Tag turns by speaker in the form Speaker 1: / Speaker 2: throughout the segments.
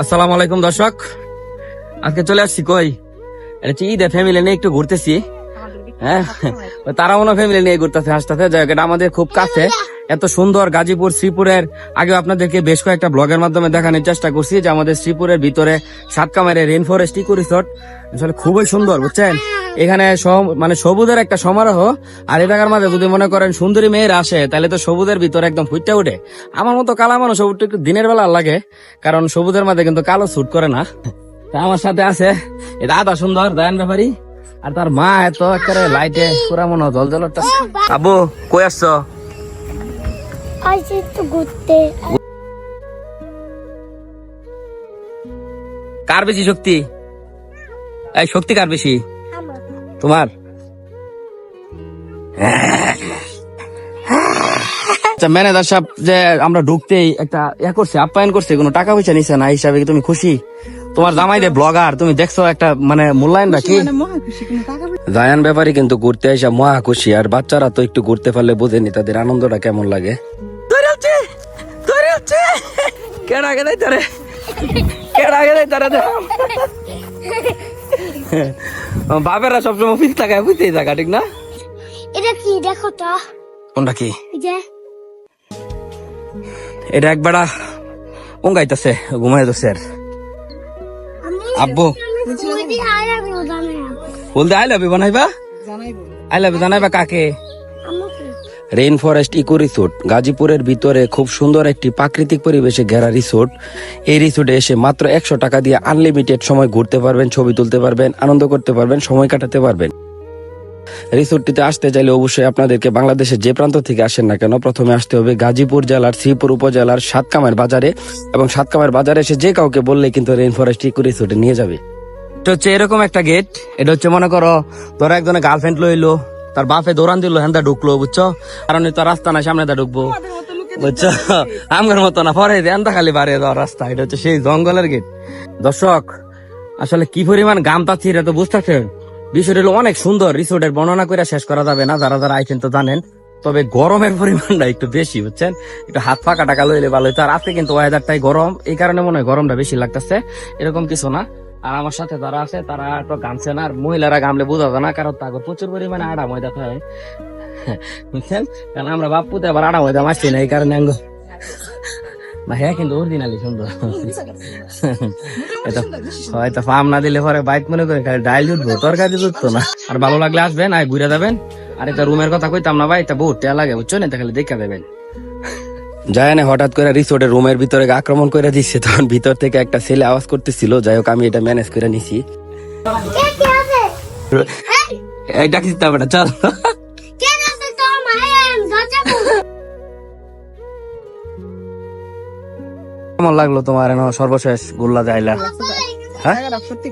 Speaker 1: আসসালামু আলাইকুম দর্শক। আজকে চলে আসছি কই? এটা ঈদে ফ্যামিলি নিয়ে একটু ঘুরতেছি। হ্যাঁ তারা মনে ফ্যামিলি নিয়ে ঘুরতেছে হাসতেছে। যাই হোক, এটা আমাদের খুব কাছে। এত সুন্দর গাজীপুর শ্রীপুরের আগে আপনাদেরকে বেশ কয়েকটা ব্লগের মাধ্যমে দেখানোর চেষ্টা করছি যে আমাদের শ্রীপুরের ভিতরে সাতকামের রেন ফরেস্ট ইকো রিসোর্ট আসলে খুবই সুন্দর বুঝছেন? এখানে সব- মানে সবুজের একটা সমারোহ আর এই জায়গার মাঝে যদি মনে করেন সুন্দরী মেয়ের আসে তাহলে তো সবুজের ভিতরে একদম ফুটতে উঠে। আমার মতো কালা মানুষ সবুজ একটু দিনের বেলা লাগে কারণ সবুজের মাঝে কিন্তু কালো স্যুট করে না। আমার সাথে আছে দাদা সুন্দর দয়ান ব্যাপারি। আর তার মা এত একেবারে লাইটে পুরা মনে হয় জল জল আবু কই আসছো?
Speaker 2: ঘুরতে।
Speaker 1: কার বেশি শক্তি? এই শক্তি কার বেশি? তোমার? আচ্ছা ম্যানেজার সাহেব যে আমরা ঢুকতেই একটা ইয়া করছে আপ্যায়ন করছে কোনো টাকা পয়সা নিছে না হিসাবে তুমি খুশি? তোমার জামাই রে ব্লগার তুমি দেখছ একটা মানে মূল্যায়ন রাখি জায়ান ব্যাপারী কিন্তু ঘুরতে এসে মহা খুশি আর বাচ্চারা তো একটু ঘুরতে পারলে বোঝেনি তাদের আনন্দটা কেমন লাগে। কেডা তারে? কেডা তারে বাপেরা সবসময় অফিস থাকায় বুঝতেই থাকা ঠিক না?
Speaker 2: এটা কি দেখো তো।
Speaker 1: কোনটা কি?
Speaker 2: যে।
Speaker 1: এটা একবারা উঙ্গাইতেছে ঘুমাই দোষের
Speaker 2: আর।
Speaker 1: আব্বু। বলতে আই লাভ বানাইবা? আই লাভ জানাইবা কাকে? রেইন ফরেস্ট ইকো রিসোর্ট গাজীপুরের ভিতরে খুব সুন্দর একটি প্রাকৃতিক পরিবেশে ঘেরা রিসোর্ট। এই রিসোর্টে এসে মাত্র একশো টাকা দিয়ে আনলিমিটেড সময় ঘুরতে পারবেন, ছবি তুলতে পারবেন, আনন্দ করতে পারবেন, সময় কাটাতে পারবেন। রিসোর্টটিতে আসতে চাইলে অবশ্যই আপনাদেরকে বাংলাদেশের যে প্রান্ত থেকে আসেন না কেন, প্রথমে আসতে হবে গাজীপুর জেলার, শ্রীপুর উপজেলার, সাতকামের বাজারে এবং সাতকামের বাজারে এসে যে কাউকে বললে কিন্তু রেইন ফরেস্ট ইকো রিসোর্টে নিয়ে যাবে। এটা হচ্ছে এরকম একটা গেট এটা হচ্ছে মনে করো, ধরো একজনের গার্লফ্রেন্ড লইলো তার বাপে দৌড়ান দিল হ্যাঁ ঢুকলো, বুঝছ? কারণ তো রাস্তা না সামনে ঢুকবো। বুঝছ? আমার মতো না, পরে এন্দা খালি বাড়িয়ে দেওয়ার রাস্তা, এটা হচ্ছে সেই জঙ্গলের গেট। দর্শক, আসলে কি পরিমাণ গাম পাচ্ছি এটা তো বুঝতেছেন? বিষয়টা অনেক সুন্দর, রিসোর্টের বর্ণনা করে শেষ করা যাবে না, যারা যারা আইছেন তো জানেন। তবে গরমের পরিমাণটা একটু বেশি, বুঝছেন? একটু হাত ফাঁকা টাকা লইলে ভালো হইতো। আর আজকে কিন্তু ওয়েদারটাই গরম, এই কারণে মনে হয় গরমটা বেশি লাগতেছে। এরকম কিছু না। আর আমার সাথে যারা আছে, তারা একটু গামছে না, আর মহিলারা গামলে বোঝা যায় না, কারণ তাকে প্রচুর পরিমাণে আড়া ময়দা খায়। বুঝছেন? কারণ আমরা বাপুতে আবার আড়া ময়দা মারছি না, এই কারণে আঙ্গ। হ্যাঁ কিন্তু অরিজিনালি সুন্দর। হয়তো ফার্ম না দিলে পরে বাইক মনে করে খালি ডাইল উঠবো তরকারি উঠতো না। আর ভালো লাগলে আসবেন আর ঘুরে যাবেন। আর এটা রুমের কথা কইতাম না ভাই এটা বহুত টেয়া লাগে, বুঝছ না? খালি দেখা দেবেন যায় না হঠাৎ করে রিসোর্টের রুমের ভিতরে আক্রমণ করে দিচ্ছে তখন ভিতর থেকে একটা ছেলে আওয়াজ করতেছিল যাই হোক আমি এটা ম্যানেজ করে নিছি।
Speaker 2: কে কে আছে?
Speaker 1: এই ডাকি দিতে হবে না, চল। কেমন লাগল তোমার এনো সর্বশেষ গোল্লা যাইলা হ্যাঁ?
Speaker 3: সত্যি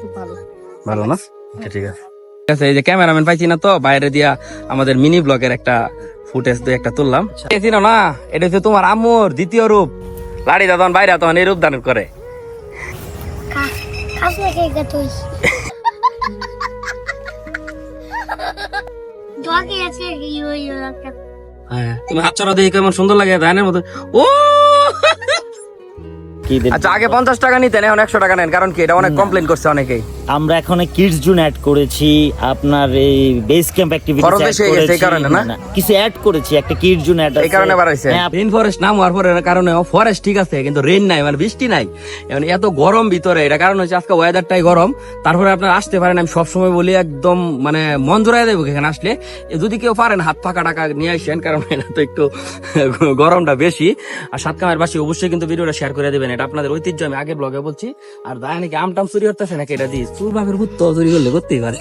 Speaker 3: ভালো।
Speaker 1: না? আচ্ছা, ঠিক আছে। ঠিক আছে এই যে ক্যামেরাম্যান পাইছি না তো বাইরে দিয়া আমাদের মিনি ব্লগের একটা ফুটেজ দুই একটা তুললাম। দেখছি না না এটা হচ্ছে তোমার আম্মুর দ্বিতীয় রূপ। লাড়ি দাদন বাইরে তখন এই রূপ দান করে। হ্যাঁ তুমি হাত চড়া দেখে কেমন সুন্দর লাগে ধানের মতো। ও! আচ্ছা আগে পঞ্চাশ টাকা নিতেন এখন একশো টাকা নেন। কারণ কি এটা অনেক কমপ্লেন করছে অনেকেই।
Speaker 4: আমরা এখন কিডস জোন অ্যাড করেছি আপনার এই বেস ক্যাম্প অ্যাক্টিভিটি
Speaker 1: খরচ বেশি হয়ে গেছে এই কারণে না?
Speaker 4: কিছু অ্যাড করেছি একটা কিডস জোন অ্যাড
Speaker 1: এই কারণে বাড়াইছে রেইন ফরেস্ট নাম হওয়ার পরে কারণে ফরেস্ট ঠিক আছে কিন্তু রেইন নাই মানে বৃষ্টি নাই। এখন এত গরম ভিতরে এটা কারণ হচ্ছে আজকে ওয়েদারটাই গরম। তারপরে আপনারা আসতে পারেন আমি সবসময় বলি একদম মানে মন জোড়াই দেবো এখানে আসলে। যদি কেউ পারেন হাত ফাঁকা টাকা নিয়ে আসেন কারণ এটা তো একটু গরমটা বেশি। আর সাত কামের বাসী অবশ্যই কিন্তু ভিডিওটা শেয়ার করে দেবেন এটা আপনাদের ঐতিহ্য, আমি আগে ব্লগে বলছি। আর দায় নাকি আমটাম চুরি করতেছে নাকি এটা দিয়ে? চুর বাপের ভূত চুরি করলে করতেই পারে।